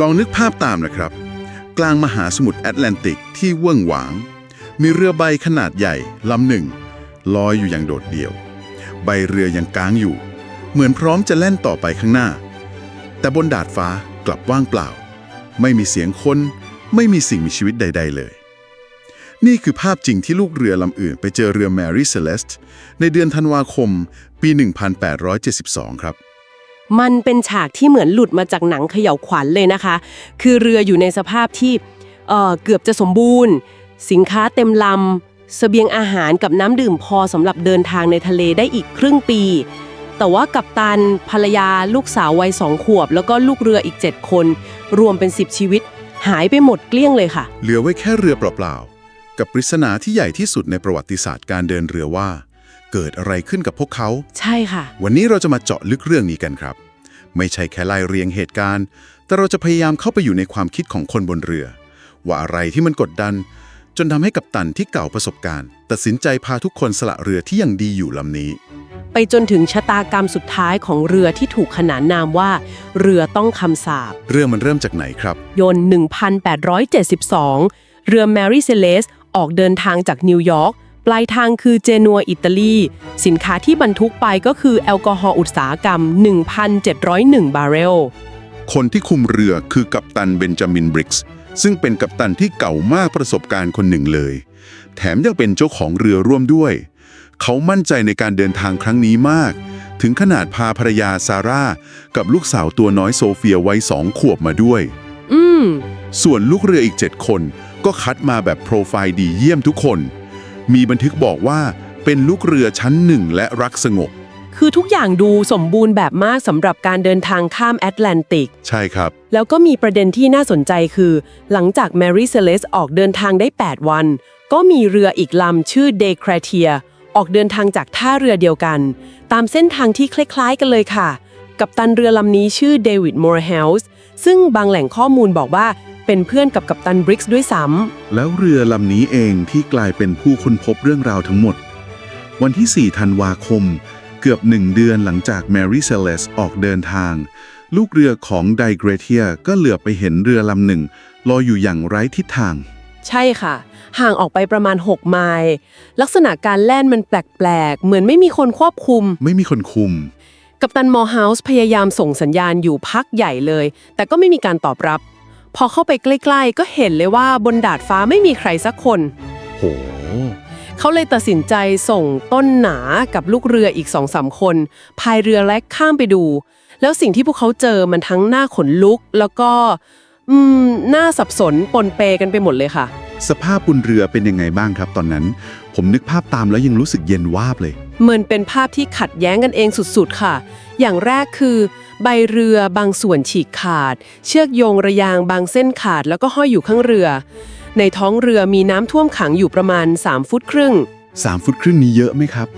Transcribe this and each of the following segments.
ลองนึกภาพตามนะครับ กลางมหาสมุทรแอตแลนติกที่เวิ้งหวาง มีเรือใบขนาดใหญ่ลำหนึ่งลอยอยู่อย่างโดดเดี่ยว ใบเรือยังก้างอยู่ เหมือนพร้อมจะแล่นต่อไปข้างหน้า แต่บนดาดฟ้ากลับว่างเปล่า ไม่มีเสียงคน ไม่มีสิ่งมีชีวิตใด ๆ เลย นี่คือภาพจริงที่ลูกเรือลำอื่นไปเจอเรือ Mary Celeste ในเดือนธันวาคม ปี 1872 ครับ มันเป็นฉากที่เหมือนหลุดมาจากหนังเขย่าวขวัญเลยนะคะ คือเรืออยู่ในสภาพที่เอ่อเกือบจะสมบูรณ์ สินค้าเต็มลำเสบียงอาหารกับน้ำดื่มพอสำหรับเดินทางในทะเลได้อีกครึ่งปี แต่ว่ากัปตันภรรยาลูกสาววัยสองขวบ แล้วก็ลูกเรืออีก 7 คน รวมเป็น 10 ชีวิต หายไปหมดเกลี้ยงเลยค่ะ เหลือไว้แค่เรือเปล่าๆกับปริศนาที่ใหญ่ที่สุดในประวัติศาสตร์การเดินเรือว่า เกิดอะไรขึ้นกับพวกเขา ใช่ค่ะ วันนี้เราจะมาเจาะลึกเรื่องนี้กันครับ ไม่ใช่แค่ไล่เรียงเหตุการณ์ แต่เราจะพยายามเข้าไปอยู่ในความคิดของคนบนเรือ ว่าอะไรที่มันกดดัน จนทำให้กัปตันที่เก่าประสบการณ์ ตัดสินใจพาทุกคนสละเรือที่ยังดีอยู่ลำนี้ ไปจนถึงชะตากรรมสุดท้ายของเรือที่ถูกขนานนามว่า เรือต้องคำสาปเรื่องมันเริ่มจากไหนครับ ยนต์ 1872 เรือ Mary Celeste ออกเดินทางจากนิวยอร์ก ปลายทางคือเจนัวอิตาลี สินค้าที่บรรทุกไปก็คือแอลกอฮอล์อุตสาหกรรม 1,701 บาร์เรล คนที่คุมเรือคือกัปตันเบนจามินบริกส์ซึ่งเป็นกัปตันที่เก่ามากประสบการณ์คนหนึ่งเลย แถมยังเป็นเจ้าของเรือร่วมด้วย เขามั่นใจในการเดินทางครั้งนี้มาก ถึงขนาดพาภรรยาซาร่า กับลูกสาวตัวน้อยโซเฟียวัยสองขวบมาด้วย อืม ส่วนลูกเรืออีก 7 คน ก็คัดมาแบบโปรไฟล์ดีเยี่ยมทุกคน มีบันทึกบอกว่าเป็นลูกเรือชั้นหนึ่งและรักสงบ คือทุกอย่างดูสมบูรณ์แบบมากสำหรับการเดินทางข้ามแอตแลนติก ใช่ครับ แล้วก็มีประเด็นที่น่าสนใจคือ หลังจาก Mary Celeste ออกเดินทางได้ 8 วัน ก็มีเรืออีกลำชื่อ Day c r a t i a ออกเดินทางจากท่าเรือเดียวกัน ตามเส้นทางที่คล้ายๆกันเลยค่ะ กับตันเรือลำนี้ชื่อเดวิดมอร์เฮลส์ซึ่งบางแหล่งข้อมูลบอกว่า เป็นเพื่อนกับกัปตันบริกส์ด้วยซ้ำแล้วเรือลำนี้เองที่กลายเป็นผู้ค้นพบเรื่องราวทั้งหมด วันที่ 4 ธันวาคม เกือบหนึ่งเดือนหลังจาก Mary Celeste ออกเดินทาง ลูกเรือของ d i g r a t i a ก็เหลือบไปเห็นเรือลำหนึ่งลอยอยู่อย่างไร้ทิศทาง ใช่ค่ะ ห่างออกไปประมาณ 6 ไมล์ลักษณะการแล่นมันแปลกๆ เหมือนไม่มีคนควบคุม ไม่มีคนคุม กัปตันมอร์เฮาส์พยายามส่งสัญญาณอยู่พักใหญ่เลย แต่ก็ไม่มีการตอบรับ พอเข้าไปใกล้ๆ ก็เห็นเลยว่าบนดาดฟ้าไม่มีใครสักคน โห เขาเลยตัดสินใจส่งต้นหนากับลูกเรืออีกสองสามคนพายเรือแลกข้ามไปดู แล้วสิ่งที่พวกเขาเจอมันทั้งหน้าขนลุก แล้วก็ อืมน่าสับสนปนเปกันไปหมดเลยค่ะ สภาพบนเรือเป็นยังไงบ้างครับตอนนั้น ผมนึกภาพตามแล้วยังรู้สึกเย็นวาบเลยเหมือนเป็นภาพที่ขัดแย้งกันเองสุดๆค่ะ อย่างแรกคือ ใบเรือบางส่วนฉีกขาด เชือกโยงระยางบางเส้นขาดแล้วก็ห้อยอยู่ข้างเรือ ในท้องเรือมีน้ำท่วมขังอยู่ประมาณ 3 ฟุตครึ่ง 3 ฟุตครึ่งนี้เยอะไหมครับ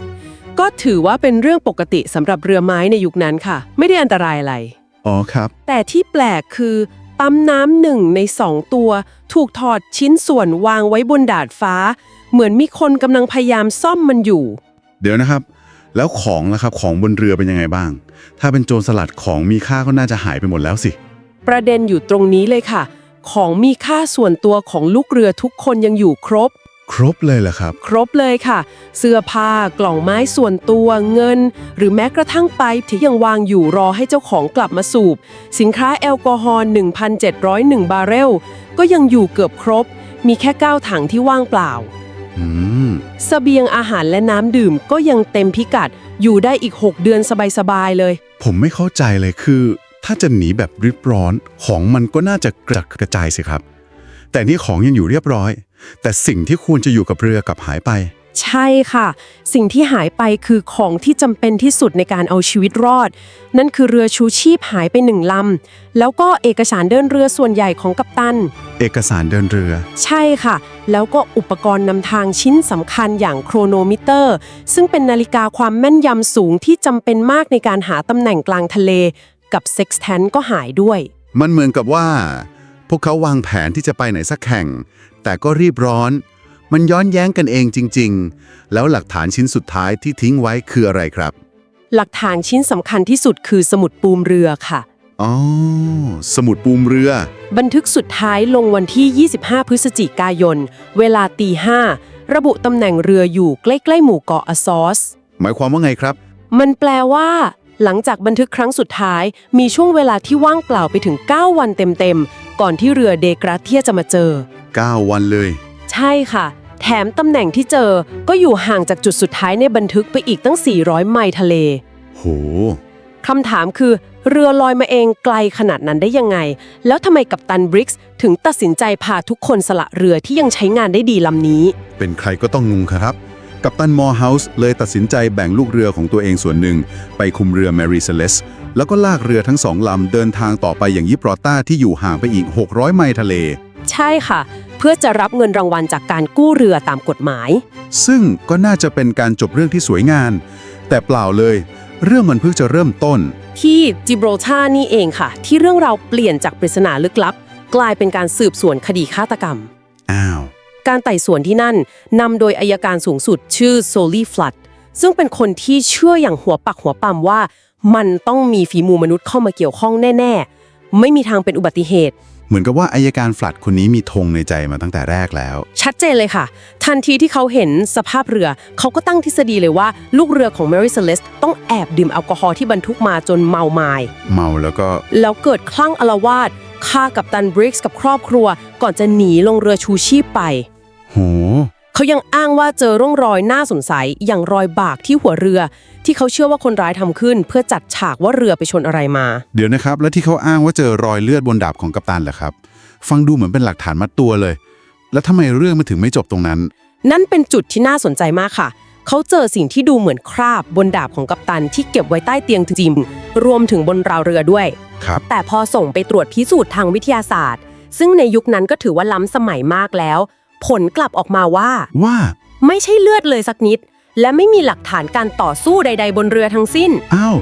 ก็ถือว่าเป็นเรื่องปกติสำหรับเรือไม้ในยุคนั้นค่ะ ไม่ได้อันตรายอะไร อ๋อครับ แต่ที่แปลกคือปั๊มน้ำหนึ่งในสองตัว ถูกถอดชิ้นส่วนวางไว้บนดาดฟ้า เหมือนมีคนกำลังพยายามซ่อมมันอยู่ เดี๋ยวนะครับ แล้วของล่ะครับของบนเรือเป็นยังไงบ้าง ถ้าเป็นโจรสลัดของมีค่าก็น่าจะหายไปหมดแล้วสิ ประเด็นอยู่ตรงนี้เลยค่ะ ของมีค่าส่วนตัวของลูกเรือทุกคนยังอยู่ครบ ครบเลยเหรอครับ ครบเลยค่ะ เสื้อผ้ากล่องไม้ส่วนตัวเงิน หรือแม้กระทั่งไปบที่ยังวางอยู่รอให้เจ้าของกลับมาสูบ สินค้าแอลกอฮอล์1,701 บาร์เรล ก็ยังอยู่เกือบครบ มีแค่ 9 ถังที่ว่างเปล่า อืมเสบียงอาหารและน้ำดื่มก็ยังเต็มพิกัดอยู่ได้อีก 6 เดือนสบายๆเลย ผมไม่เข้าใจเลยคือ ถ้าจะหนีแบบริบร้อนของมันก็น่าจะกระจัดกระจายสิครับ แต่นี่ของยังอยู่เรียบร้อย แต่สิ่งที่ควรจะอยู่กับเรือกลับหายไป ใช่ค่ะ สิ่งที่หายไปคือของที่จำเป็นที่สุดในการเอาชีวิตรอด นั่นคือเรือชูชีพหายไปหนึ่งลำแล้วก็เอกสารเดินเรือส่วนใหญ่ของกัปตัน เอกสารเดินเรือ ใช่ค่ะ แล้วก็อุปกรณ์นำทางชิ้นสำคัญอย่างโครโนมิเตอร์ ซึ่งเป็นนาฬิกาความแม่นยำสูงที่จำเป็นมากในการหาตำแหน่งกลางทะเล กับเซ็กซ์แทนก็หายด้วย มันเหมือนกับว่า พวกเขาวางแผนที่จะไปไหนสักแห่ง แต่ก็รีบร้อน มันย้อนแย้งกันเองจริง ๆ แล้วหลักฐานชิ้นสุดท้ายที่ทิ้งไว้คืออะไรครับ หลักฐานชิ้นสำคัญที่สุดคือสมุดปูมเรือค่ะ อ๋อ สมุดปูมเรือ บันทึกสุดท้ายลงวันที่ 25 พฤศจิกายน เวลาตีห้าระบุตำแหน่งเรืออยู่ใกล้ ๆ หมู่เกาะอซอส หมายความว่าไงครับ มันแปลว่า หลังจากบันทึกครั้งสุดท้าย มีช่วงเวลาที่ว่างเปล่าไปถึง 9 วันเต็ม ๆ ก่อนที่เรือเดกราเทียจะมาเจอ 9 วันเลย ใช่ค่ะ แถมตำแหน่งที่เจอก็อยู่ห่างจากจุดสุดท้ายในบันทึกไปอีกตั้ง 400 ไมล์ทะเล โห คำถามคือ เรือลอยมาเองไกลขนาดนั้นได้ยังไง แล้วทำไมกัปตันบริกส์ถึงตัดสินใจพาทุกคนสละเรือที่ยังใช้งานได้ดีลำนี้ เป็นใครก็ต้องงงครับ กัปตันมอร์เฮาส์เลยตัดสินใจแบ่งลูกเรือของตัวเองส่วนหนึ่ง ไปคุมเรือ Mary Celeste แล้วก็ลากเรือทั้งสองลำเดินทางต่อไปอย่างยิบรอต้าที่อยู่ห่างไปอีก 600 ไมล์ทะเล ใช่ค่ะ เพื่อจะรับเงินรางวัลจากการกู้เรือตามกฎหมาย ซึ่งก็น่าจะเป็นการจบเรื่องที่สวยงามแต่เปล่าเลย เรื่องมันเพิ่งจะเริ่มต้น ที่จิบร a ตานี่เองค่ะ ที่เรื่องราวเปลี่ยนจากปริศนาลึกลับ กลายเป็นการสืบสวนคดีฆาตกรรม อ้าว การไต่สวนที่นั่นนำโดยอายการสูงสุดชื่อโซลีฟลัดซึ่งเป็นคนที่เชื่ออย่างหัวปักหัวปั๊มว่า มันต้องมีฝีมือมนุษย์เข้ามาเกี่ยวข้องแน่ ๆ ไม่มีทางเป็นอุบัติเหตุ เหมือนกับว่าอายการฟลัดคนนี้มีธงในใจมาตั้งแต่แรกแล้ว ชัดเจนเลยค่ะ ทันทีที่เขาเห็นสภาพเรือ เขาก็ตั้งทฤษฎีเลยว่า ลูกเรือของ Mary Celeste ต้องแอบดื่มแอลกอฮอล์ที่บรรทุกมาจนเมาไมายเมาแล้วก็ แล้วเกิดคลั่งอลวาดฆ่ากับตันบริกส์กับครอบครัว ก่อนจะหนีลงเรือชูชีพไป โห เขายังอ้างว่าเจอร่องรอยน่าสงสัยอย่างรอยบากที่หัวเรือ ที่เขาเชื่อว่าคนร้ายทำขึ้น เพื่อจัดฉากว่าเรือไปชนอะไรมา เดี๋ยวนะครับ แล้วที่เขาอ้างว่าเจอรอยเลือดบนดาบของกัปตันเหรอครับ ฟังดูเหมือนเป็นหลักฐานมัดตัวเลย แล้วทำไมเรื่องมันถึงไม่จบตรงนั้น นั่นเป็นจุดที่น่าสนใจมากค่ะ เขาเจอสิ่งที่ดูเหมือนคราบบนดาบของกัปตันที่เก็บไว้ใต้เตียงจริงๆรวมถึงบนราวเรือด้วย ครับ แต่พอส่งไปตรวจพิสูจน์ทางวิทยาศาสตร์ ซึ่งในยุคนั้นก็ถือว่าล้ำสมัยมากแล้ว ผลกลับออกมาว่า ว่า ไม่ใช่เลือดเลยสักนิด และไม่มีหลักฐานการต่อสู้ใด ๆ บนเรือทั้งสิ้น อ้าว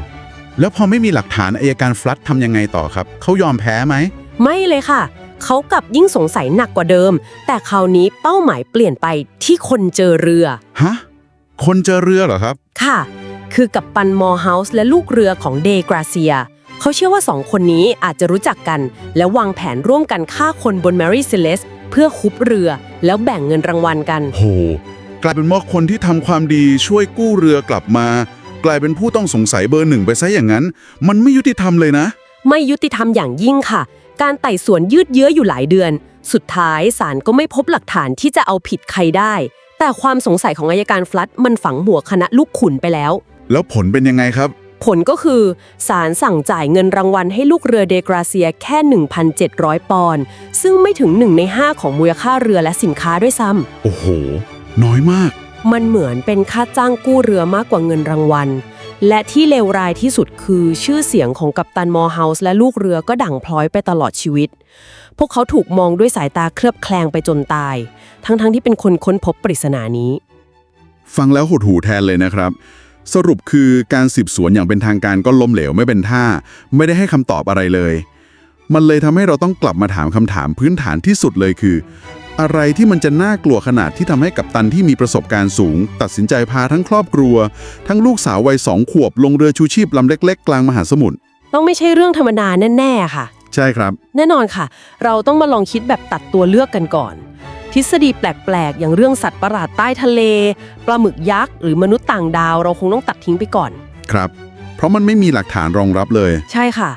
แล้วพอไม่มีหลักฐานอายการฟลัดทำยังไงต่อครับ เขายอมแพ้ไหม ไม่เลยค่ะ เขากลับยิ่งสงสัยหนักกว่าเดิม แต่คราวนี้เป้าหมายเปลี่ยนไปที่คนเจอเรือ ฮะ คนเจอเรือเหรอครับ ค่ะ คือกับปันมอร์เฮาส์และลูกเรือของเดกราเซีย เขาเชื่อว่าสองคนนี้อาจจะรู้จักกัน และวางแผนร่วมกันฆ่าคนบน Mary Celeste เพื่อคุบเรือแล้วแบ่งเงินรางวัลกัน โห กลายเป็นว่าคนที่ทำความดีช่วยกู้เรือกลับมา กลายเป็นผู้ต้องสงสัยเบอร์หนึ่งไปซะอย่างนั้น มันไม่ยุติธรรมเลยนะ ไม่ยุติธรรมอย่างยิ่งค่ะ การไต่สวนยืดเยื้ออยู่หลายเดือน สุดท้ายศาลก็ไม่พบหลักฐานที่จะเอาผิดใครได้ แต่ความสงสัยของอายการฟลัดมันฝังหัวคณะลูกขุนไปแล้ว แล้วผลเป็นยังไงครับ ผลก็คือศาลสั่งจ่ายเงินรางวัลให้ลูกเรือเดกราเซียแค่ 1,700 ปอนด์ซึ่งไม่ถึง 1 ใน 5 ของมูลค่าเรือและสินค้าด้วยซ้ำโอ้โห น้อยมาก มันเหมือนเป็นค่าจ้างกู้เรือมากกว่าเงินรางวัล และที่เลวร้ายที่สุดคือชื่อเสียงของกัปตันมอร์เฮาส์และลูกเรือก็ดั่งพลอยไปตลอดชีวิต พวกเขาถูกมองด้วยสายตาเคลือบแคลงไปจนตาย ทั้งๆที่เป็นคนค้นพบปริศนานี้ ฟังแล้วหดหูแทนเลยนะครับ สรุปคือการสืบสวนอย่างเป็นทางการก็ล้มเหลวไม่เป็นท่า ไม่ได้ให้คำตอบอะไรเลย มันเลยทำให้เราต้องกลับมาถามคำถามพื้นฐานที่สุดเลยคือ อะไรที่มันจะน่ากลัวขนาดที่ทำให้กัปตันที่มีประสบการณ์สูง ตัดสินใจพาทั้งครอบครัว ทั้งลูกสาววัยสองขวบลงเรือชูชีพลำเล็ก ๆ กลางมหาสมุทรต้องไม่ใช่เรื่องธรรมดาแน่ๆค่ะ ใช่ครับ แน่นอนค่ะ เราต้องมาลองคิดแบบตัดตัวเลือกกันก่อน ทฤษฎีแปลกๆ อย่างเรื่องสัตว์ประหลาดใต้ทะเลปลาหมึกยักษ์หรือมนุษย์ต่างดาว เราคงต้องตัดทิ้งไปก่อน ครับ เพราะมันไม่มีหลักฐานรองรับเลย ใช่ค่ะ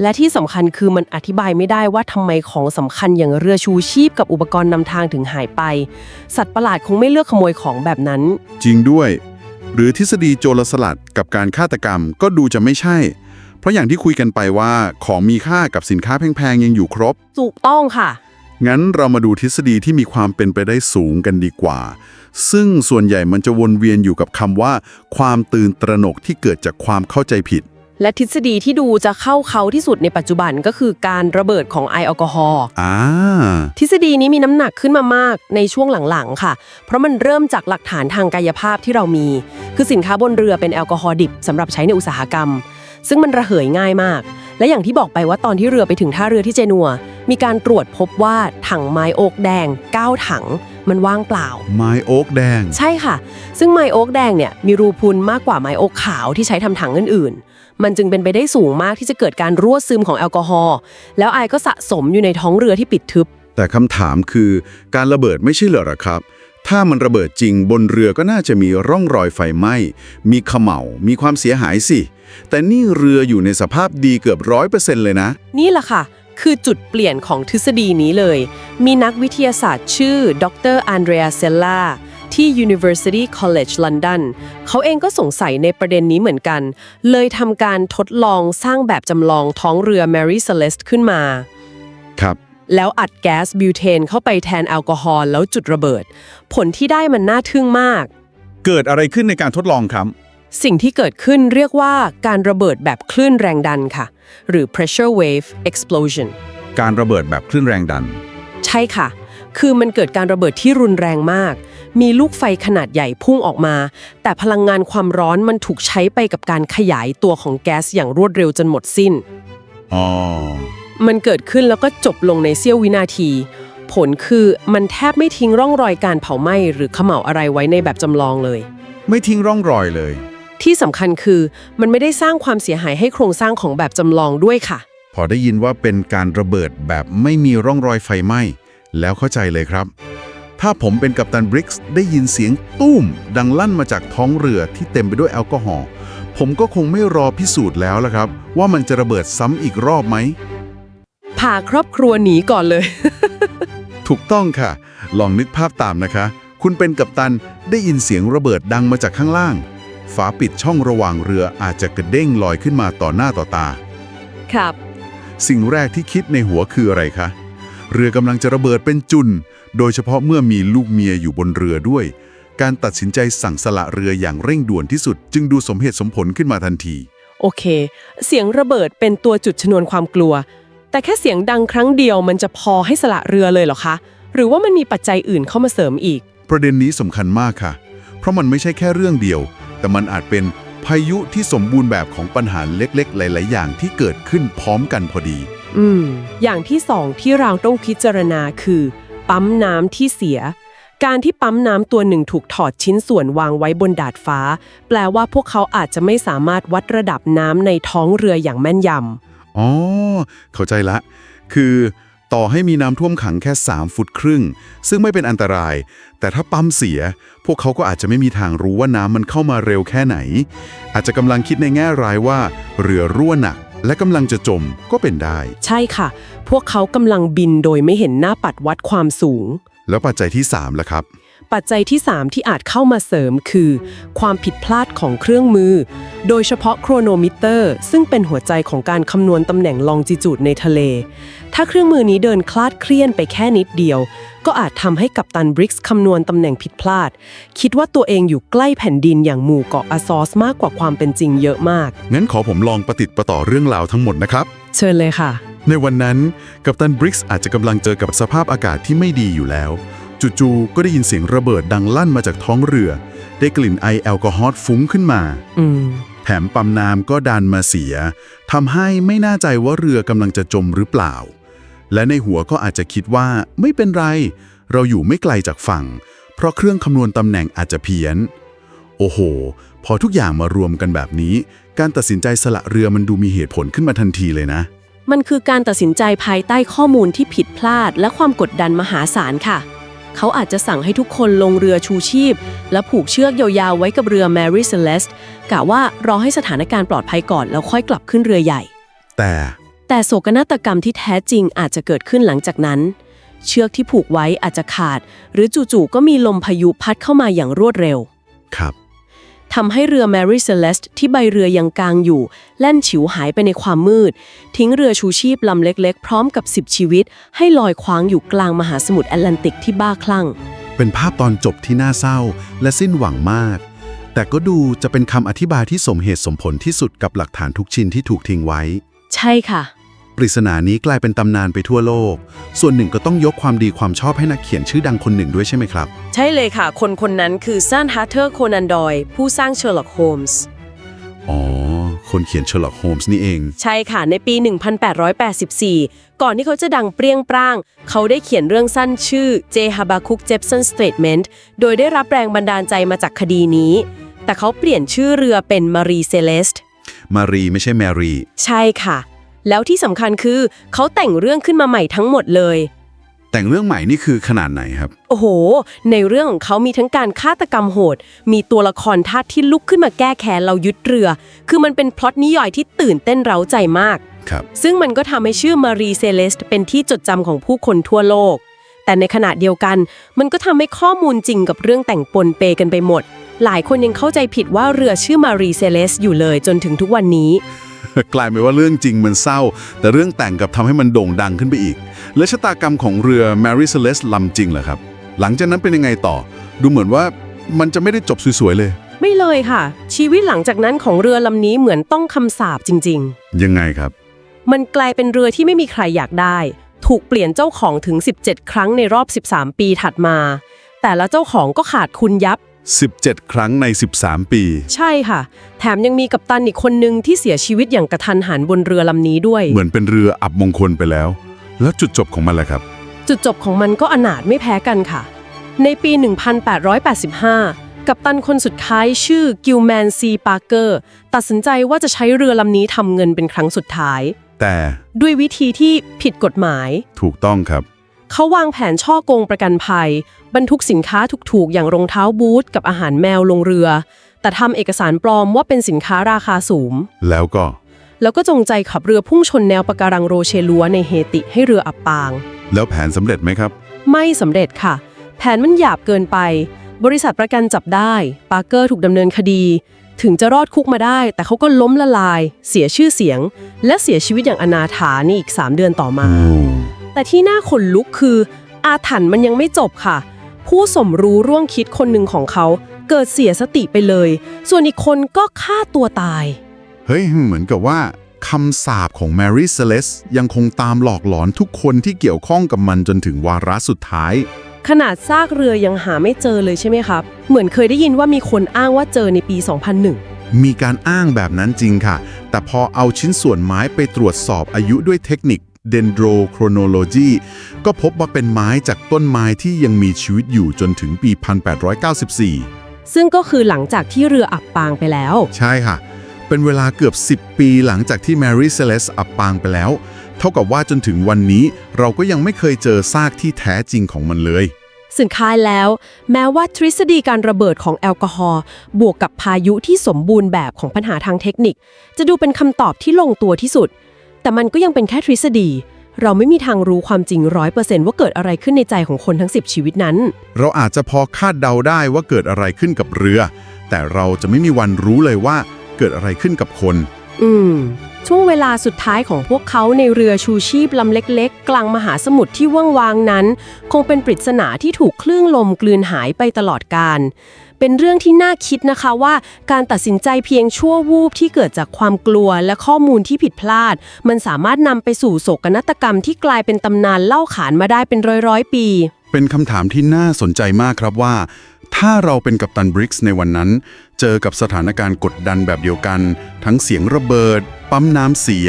และที่สำคัญคือมันอธิบายไม่ได้ว่าทำไมของสำคัญอย่างเรือชูชีพกับอุปกรณ์นำทางถึงหายไป สัตว์ประหลาดคงไม่เลือกขโมยของแบบนั้น จริงด้วย หรือทฤษฎีโจรสลัดกับการฆาตกรรมก็ดูจะไม่ใช่ เพราะอย่างที่คุยกันไปว่าของมีค่ากับสินค้าแพงๆยังอยู่ครบ ถูกต้องค่ะ งั้นเรามาดูทฤษฎีที่มีความเป็นไปได้สูงกันดีกว่า ซึ่งส่วนใหญ่มันจะวนเวียนอยู่กับคำว่า ความตื่นตระหนกที่เกิดจากความเข้าใจผิด และทฤษฎีที่ดูจะเข้าเขาที่สุดในปัจจุบันก็คือการระเบิดของไอแอลกอฮอล์อ่า ทฤษฎีนี้มีน้ำหนักขึ้นมามากในช่วงหลังๆ ค่ะ เพราะมันเริ่มจากหลักฐานทางกายภาพที่เรามี คือสินค้าบนเรือเป็นแอลกอฮอล์ดิบสำหรับใช้ในอุตสาหกรรม ซึ่งมันระเหยง่ายมาก และอย่างที่บอกไปว่าตอนที่เรือไปถึงท่าเรือที่เจนัว มีการตรวจพบว่าถังไม้โอ๊กแดง 9 ถัง มันว่างเปล่า ไม้โอ๊กแดง ใช่ค่ะ ซึ่งไม้โอ๊กแดงเนี่ยมีรูพุนมากกว่าไม้โอ๊กขาวที่ใช้ทำถังอื่นๆ มันจึงเป็นไปได้สูงมากที่จะเกิดการรั่วซึมของแอลกอฮอล์แล้วไอก็สะสมอยู่ในท้องเรือที่ปิดทึบ แต่คำถามคือการระเบิดไม่ใช่เหรอหรอครับถ้ามันระเบิดจริงบนเรือก็น่าจะมีร่องรอยไฟไหม้ มีเขม่ามีความเสียหายสิ แต่นี่เรืออยู่ในสภาพดีเกือบร้อยเปอร์เซ็นต์เลยนะ นี่แหละค่ะ คือจุดเปลี่ยนของทฤษฎีนี้เลย มีนักวิทยาศาสตร์ชื่อ ดรอันเดรียเซลล่าที่ University College London เขาเองก็สงสัยในประเด็นนี้เหมือนกัน เลยทำการทดลองสร้างแบบจำลองท้องเรือ Mary Celeste ขึ้นมา ครับ แล้วอัดแก๊สบิวเทนเข้าไปแทนแอลกอฮอล์แล้วจุดระเบิด ผลที่ได้มันน่าทึ่งมาก เกิดอะไรขึ้นในการทดลองครับ สิ่งที่เกิดขึ้นเรียกว่าการระเบิดแบบคลื่นแรงดันค่ะ หรือ pressure wave explosion การระเบิดแบบคลื่นแรงดัน ใช่ค่ะ คือมันเกิดการระเบิดที่รุนแรงมาก มีลูกไฟขนาดใหญ่พุ่งออกมา แต่พลังงานความร้อนมันถูกใช้ไปกับการขยายตัวของแก๊สอย่างรวดเร็วจนหมดสิ้น อ๋อ มันเกิดขึ้นแล้วก็จบลงในเสี้ยววินาที ผลคือมันแทบไม่ทิ้งร่องรอยการเผาไหม้หรือเขม่าอะไรไว้ในแบบจำลองเลย ไม่ทิ้งร่องรอยเลย ที่สำคัญคือมันไม่ได้สร้างความเสียหายให้โครงสร้างของแบบจำลองด้วยค่ะ พอได้ยินว่าเป็นการระเบิดแบบไม่มีร่องรอยไฟไหม้ แล้วเข้าใจเลยครับ ถ้าผมเป็นกัปตันบริกส์ได้ยินเสียงตุ้ม ดังลั่นมาจากท้องเรือที่เต็มไปด้วยแอลกอฮอล์ผมก็คงไม่รอพิสูจน์แล้วละครับ ว่ามันจะระเบิดซ้ำอีกรอบไหมพาครอบครัวหนีก่อนเลย ถูกต้องค่ะ ลองนึกภาพตามนะคะ คุณเป็นกัปตันได้ยินเสียงระเบิดดังมาจากข้างล่าง ฝาปิดช่องระหว่างเรืออาจจะกระเด้งลอยขึ้นมาต่อหน้าต่อตา ครับ สิ่งแรกที่คิดในหัวคืออะไรคะ เรือกำลังจะระเบิดเป็นจุน โดยเฉพาะเมื่อมีลูกเมียอยู่บนเรือด้วย การตัดสินใจสั่งสละเรืออย่างเร่งด่วนที่สุด จึงดูสมเหตุสมผลขึ้นมาทันที โอเค เสียงระเบิดเป็นตัวจุดชนวนความกลัว แต่แค่เสียงดังครั้งเดียวมันจะพอให้สละเรือเลยเหรอคะ หรือว่ามันมีปัจจัยอื่นเข้ามาเสริมอีก ประเด็นนี้สำคัญมากค่ะ เพราะมันไม่ใช่แค่เรื่องเดียว แต่มันอาจเป็นพายุที่สมบูรณ์แบบของปัญหาเล็กๆ หลาย ๆ อย่างที่เกิดขึ้นพร้อมกันพอดี อืม อย่างที่สองที่เราต้องพิจารณาคือ ปั๊มน้ำที่เสีย การที่ปั๊มน้ำตัวหนึ่งถูกถอดชิ้นส่วนวางไว้บนดาดฟ้า แปลว่าพวกเขาอาจจะไม่สามารถวัดระดับน้ำในท้องเรืออย่างแม่นยำอ๋อเข้าใจละ คือ ต่อให้มีน้ำท่วมขังแค่ 3 ฟุตครึ่ง ซึ่งไม่เป็นอันตราย แต่ถ้าปั๊มเสีย พวกเขาก็อาจจะไม่มีทางรู้ว่าน้ำมันเข้ามาเร็วแค่ไหน อาจจะกำลังคิดในแง่ร้ายว่า เรือรั่วหนัก และกำลังจะจมก็เป็นได้ ใช่ค่ะ พวกเขากำลังบินโดยไม่เห็นหน้าปัดวัดความสูง แล้วปัจจัยที่3ล่ะครับ ปัจจัยที่ 3 ที่อาจเข้ามาเสริมคือ ความผิดพลาดของเครื่องมือ โดยเฉพาะโครโนมิเตอร์ ซึ่งเป็นหัวใจของการคำนวณตำแหน่งลองจิจูดในทะเล ถ้าเครื่องมือนี้เดินคลาดเคลื่อนไปแค่นิดเดียว ก็อาจทำให้กัปตันบริกส์คำนวณตำแหน่งผิดพลาด คิดว่าตัวเองอยู่ใกล้แผ่นดินอย่างหมู่เกาะอาซอสมากกว่าความเป็นจริงเยอะมาก งั้นขอผมลองประติดประต่อเรื่องราวทั้งหมดนะครับ เชิญเลยค่ะ ในวันนั้นกัปตันบริกส์อาจจะกำลังเจอกับสภาพอากาศที่ไม่ดีอยู่แล้ว จู่ๆก็ได้ยินเสียงระเบิดดังลั่นมาจากท้องเรือ ได้กลิ่นไอแอลกอฮอล์ฟุ้งขึ้นมา อืม แถมปั๊มน้ำก็ดันมาเสียทำให้ไม่แน่ใจว่าเรือกำลังจะจมหรือเปล่า และในหัวก็อาจจะคิดว่าไม่เป็นไร เราอยู่ไม่ไกลจากฝั่ง เพราะเครื่องคำนวณตำแหน่งอาจจะเพี้ยน โอ้โห พอทุกอย่างมารวมกันแบบนี้ การตัดสินใจสละเรือมันดูมีเหตุผลขึ้นมาทันทีเลยนะ มันคือการตัดสินใจภายใต้ข้อมูลที่ผิดพลาดและความกดดันมหาศาลค่ะ เขาอาจจะสั่งให้ทุกคนลงเรือชูชีพ และผูกเชือกยาวๆไว้กับเรือ Mary Celeste กะว่ารอให้สถานการณ์ปลอดภัยก่อนแล้วค่อยกลับขึ้นเรือใหญ่ แต่แต่โศกนาฏกรรมที่แท้จริงอาจจะเกิดขึ้นหลังจากนั้น เชือกที่ผูกไว้อาจจะขาด หรือจู่ๆก็มีลมพายุพัดเข้ามาอย่างรวดเร็ว ครับ ทำให้เรือ Mary Celeste ที่ใบเรือยังกลางอยู่ แล่นฉิวหายไปในความมืด ทิ้งเรือชูชีพลำเล็กๆ พร้อมกับ 10 ชีวิต ให้ลอยคว้างอยู่กลางมหาสมุทรแอตแลนติกที่บ้าคลั่ง เป็นภาพตอนจบที่น่าเศร้า และสิ้นหวังมาก แต่ก็ดูจะเป็นคำอธิบายที่สมเหตุสมผลที่สุดกับหลักฐานทุกชิ้นที่ถูกทิ้งไว้ ใช่ค่ะ ปริศนานี้กลายเป็นตำนานไปทั่วโลก ส่วนหนึ่งก็ต้องยกความดีความชอบให้นักเขียนชื่อดังคนหนึ่งด้วยใช่ไหมครับ ใช่เลยค่ะ คนคนนั้นคือซานฮัตเตอร์โคนันดอยผู้สร้างเชอร์ล็อกโฮมส์อ๋อ คนเขียนเชอร์ล็อกโฮมส์นี่เอง ใช่ค่ะ ในปี 1884 ก่อนที่เขาจะดังเปรี้ยงปร้าง เขาได้เขียนเรื่องสั้นชื่อ J. Habakkuk Jepson Statement โดยได้รับแรงบันดาลใจมาจากคดีนี้ แต่เขาเปลี่ยนชื่อเรือเป็น Marie Celeste มารีไม่ใช่แมรีใช่ค่ะ แล้วที่สำคัญคือเขาแต่งเรื่องขึ้นมาใหม่ทั้งหมดเลย แต่งเรื่องใหม่นี่คือขนาดไหนครับ โอ้โห ในเรื่องของเขามีทั้งการฆาตกรรมโหด มีตัวละครทาสที่ลุกขึ้นมาแก้แค้นเรายึดเรือ คือมันเป็นพล็อตนิยายที่ตื่นเต้นเร้าใจมาก ครับ ซึ่งมันก็ทำให้ชื่อมารีเซเลสต์เป็นที่จดจำของผู้คนทั่วโลก แต่ในขณะเดียวกัน มันก็ทำให้ข้อมูลจริงกับเรื่องแต่งปนเปกันไปหมด หลายคนยังเข้าใจผิดว่าเรือชื่อมารีเซเลสต์อยู่เลยจนถึงทุกวันนี้ กลายเป็นว่าเรื่องจริงมันเศร้า แต่เรื่องแต่งกลับทำให้มันโด่งดังขึ้นไปอีก และชะตากรรมของเรือ Mary Celeste ลำจริงเหรอครับ หลังจากนั้นเป็นยังไงต่อ ดูเหมือนว่ามันจะไม่ได้จบสวยๆเลย ไม่เลยค่ะ ชีวิตหลังจากนั้นของเรือลำนี้เหมือนต้องคำสาปจริง ๆ ยังไงครับ มันกลายเป็นเรือที่ไม่มีใครอยากได้ ถูกเปลี่ยนเจ้าของถึง 17 ครั้งในรอบ 13 ปีถัดมา แต่ละเจ้าของก็ขาดคุณยับ 17 ครั้งใน 13 ปี ใช่ค่ะ แถมยังมีกัปตันอีกคนนึงที่เสียชีวิตอย่างกระทันหันบนเรือลำนี้ด้วย เหมือนเป็นเรืออับมงคลไปแล้ว แล้วจุดจบของมันล่ะครับ จุดจบของมันก็อนาถไม่แพ้กันค่ะ ในปี 1885 กัปตันคนสุดท้ายชื่อกิลแมนซีปาร์เกอร์ตัดสินใจว่าจะใช้เรือลำนี้ทำเงินเป็นครั้งสุดท้าย แต่ด้วยวิธีที่ผิดกฎหมาย ถูกต้องครับ เขาวางแผนช่อโกงประกันภัย บรรทุกสินค้าถูกๆ อย่างรองเท้าบูทกับอาหารแมวลงเรือ แต่ทำเอกสารปลอมว่าเป็นสินค้าราคาสูง แล้วก็ แล้วก็จงใจขับเรือพุ่งชนแนวปะการังโรเชลัวในเฮติให้เรืออับปาง แล้วแผนสำเร็จไหมครับ ไม่สำเร็จค่ะ แผนมันหยาบเกินไป บริษัทประกันจับได้ ปาร์เกอร์ถูกดำเนินคดี ถึงจะรอดคุกมาได้ แต่เขาก็ล้มละลาย เสียชื่อเสียง และเสียชีวิตอย่างอนาถาในอีก 3 เดือนต่อมา แต่ที่น่าขนลุกคือ อาถรรพ์มันยังไม่จบค่ะ ผู้สมรู้ร่วมคิดคนหนึ่งของเขาเกิดเสียสติไปเลย ส่วนอีกคนก็ฆ่าตัวตาย เฮ้ย เหมือนกับว่าคำสาปของ Mary Celeste ยังคงตามหลอกหลอนทุกคนที่เกี่ยวข้องกับมันจนถึงวาระสุดท้าย ขนาดซากเรือยังหาไม่เจอเลยใช่ไหมครับ เหมือนเคยได้ยินว่ามีคนอ้างว่าเจอในปี 2001 มีการอ้างแบบนั้นจริงค่ะ แต่พอเอาชิ้นส่วนไม้ไปตรวจสอบอายุด้วยเทคนิค Dendrochronology ก็พบว่าเป็นไม้จากต้นไม้ที่ยังมีชีวิตอยู่จนถึงปี 1894 ซึ่งก็คือหลังจากที่เรืออับปางไปแล้ว ใช่ค่ะ เป็นเวลาเกือบ 10 ปีหลังจากที่ Mary Celeste อับปางไปแล้ว เท่ากับว่าจนถึงวันนี้เราก็ยังไม่เคยเจอซากที่แท้จริงของมันเลยสุดท้ายแล้ว แม้ว่าทฤษฎีการระเบิดของแอลกอฮอล์บวกกับพายุที่สมบูรณ์แบบของปัญหาทางเทคนิค จะดูเป็นคำตอบที่ลงตัวที่สุด แต่มันก็ยังเป็นแค่ทฤษฎี เราไม่มีทางรู้ความจริงร้อยเปอร์เซนต์ว่าเกิดอะไรขึ้นในใจของคนทั้ง 10 ชีวิตนั้น เราอาจจะพอคาดเดาได้ว่าเกิดอะไรขึ้นกับเรือ แต่เราจะไม่มีวันรู้เลยว่าเกิดอะไรขึ้นกับคน อืม ช่วงเวลาสุดท้ายของพวกเขาในเรือชูชีพลำเล็กๆ กลางมหาสมุทรที่ว่างวางนั้น คงเป็นปริศนาที่ถูกคลื่นลมกลืนหายไปตลอดกาลเป็นเรื่องที่น่าคิดนะคะว่าการตัดสินใจเพียงชั่ววูบที่เกิดจากความกลัวและข้อมูลที่ผิดพลาด มันสามารถนำไปสู่โศกนาฏกรรมที่กลายเป็นตำนานเล่าขานมาได้เป็นร้อยร้อยๆปี เป็นคำถามที่น่าสนใจมากครับว่า ถ้าเราเป็นกัปตันบริกส์ในวันนั้น เจอกับสถานการณ์กดดันแบบเดียวกัน ทั้งเสียงระเบิด ปั๊มน้ำเสีย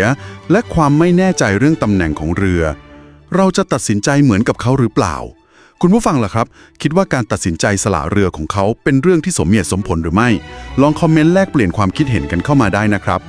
และความไม่แน่ใจเรื่องตำแหน่งของเรือ เราจะตัดสินใจเหมือนกับเขาหรือเปล่า คุณผู้ฟังล่ะครับ คิดว่าการตัดสินใจสละเรือของเขาเป็นเรื่องที่สมเหตุสมผลหรือไม่ ลองคอมเมนต์แลกเปลี่ยนความคิดเห็นกันเข้ามาได้นะครับ